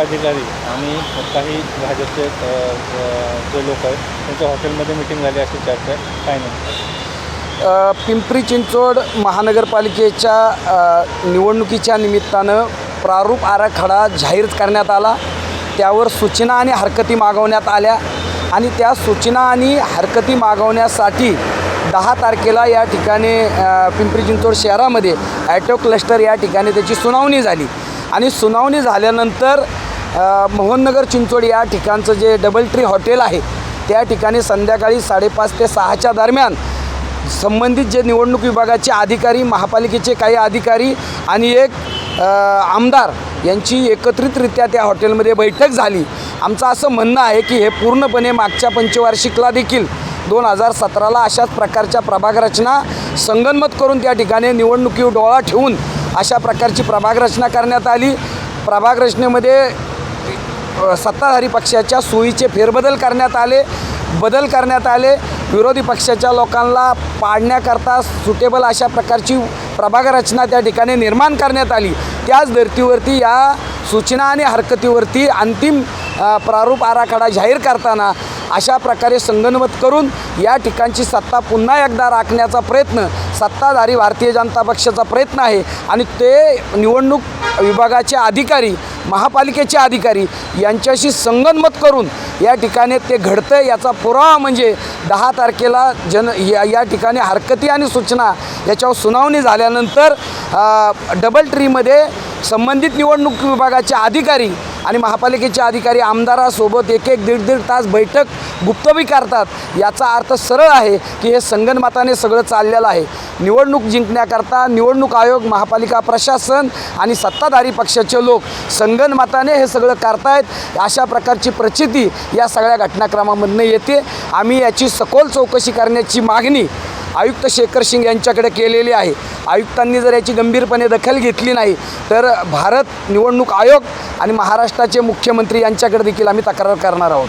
अधिकारी आणि काही भाजपचे जे लोक आहेत त्यांच्या हॉटेलमध्ये मिटिंग झाली अशी चर्चा आहे काय नाही. पिंपरी चिंचवड महानगरपालिकेच्या निवडणुकीच्या निमित्तानं प्रारूप आराखडा जाहीर करण्यात आला. त्यावर सूचना आणि हरकती मागवण्यात आल्या आणि त्या सूचना आणि हरकती मागवण्यासाठी दहा तारखेला या ठिकाणी पिंपरी चिंचवड शहरामध्ये ॲटो क्लस्टर या ठिकाणी त्याची सुनावणी झाली. आणि सुनावणी झाल्यानंतर मोहननगर चिंचवड या ठिकाणचं जे डबल ट्री हॉटेल आहे त्या ठिकाणी संध्याकाळी साडेपाच ते सहाच्या दरम्यान संबंधित जे निवडणूक विभागाचे अधिकारी महापालिकेचे काही अधिकारी आणि एक आमदार यांची एकत्रितरित्या त्या हॉटेलमध्ये बैठक झाली. आमचं असं म्हणणं आहे की हे पूर्णपणे मागच्या पंचवार्षिकला देखील दोन हजार सतराला अशाच प्रकारच्या प्रभाग रचना संगनमत करून त्या ठिकाणी निवडणुकीवर डोळा ठेवून अशा प्रकारची प्रभाग रचना करण्यात आली. प्रभाग रचनेमध्ये सत्ताधारी पक्षाच्या सोयीचे फेरबदल करण्यात आले बदल करण्यात आले. विरोधी पक्षाच्या लोकांना पाडण्याकरता सुटेबल अशा प्रकारची प्रभागरचना त्या ठिकाणी निर्माण करण्यात आली. त्याच धर्तीवरती या सूचना आणि हरकतीवरती अंतिम प्रारूप आराखडा जाहीर करताना अशा प्रकारे संगनमत करून या ठिकाणची सत्ता पुन्हा एकदा राखण्याचा प्रयत्न सत्ताधारी भारतीय जनता पक्षाचा प्रयत्न आहे. आणि ते निवडणूक विभागाचे अधिकारी महापालिकेचे अधिकारी यांच्याशी संगनमत करून या ठिकाणी ते घडतं याचा पुरावा म्हणजे दहा तारखेला जन या या ठिकाणी हरकती आणि सूचना याच्यावर सुनावणी झाल्यानंतर डबल ट्रीमध्ये संबंधित निवडणूक विभागाचे अधिकारी आणि महापालिकेचे अधिकारी आमदारासोबत एक एक दीड दीड तास बैठक गुप्तबी करतात. याचा अर्थ सरळ आहे की हे संगनमताने सगळं चाललेलं आहे. निवडणूक जिंकण्याकरता निवडणूक आयोग महापालिका प्रशासन आणि सत्ताधारी पक्षाचे लोक संगनमताने हे सगळं करतायत. अशा प्रकारची प्रचिती या सगळ्या घटनाक्रमामधनं येते. आम्ही याची सखोल चौकशी करण्याची मागणी आयुक्त शेखर सिंग यांच्याकडे केलेली आहे. आयुक्तांनी जर याची गंभीरपणे दखल घेतली नाही तर भारत निवडणूक आयोग आणि महाराष्ट्राचे मुख्यमंत्री यांच्याकडे देखील आम्ही तक्रार करणार आहोत.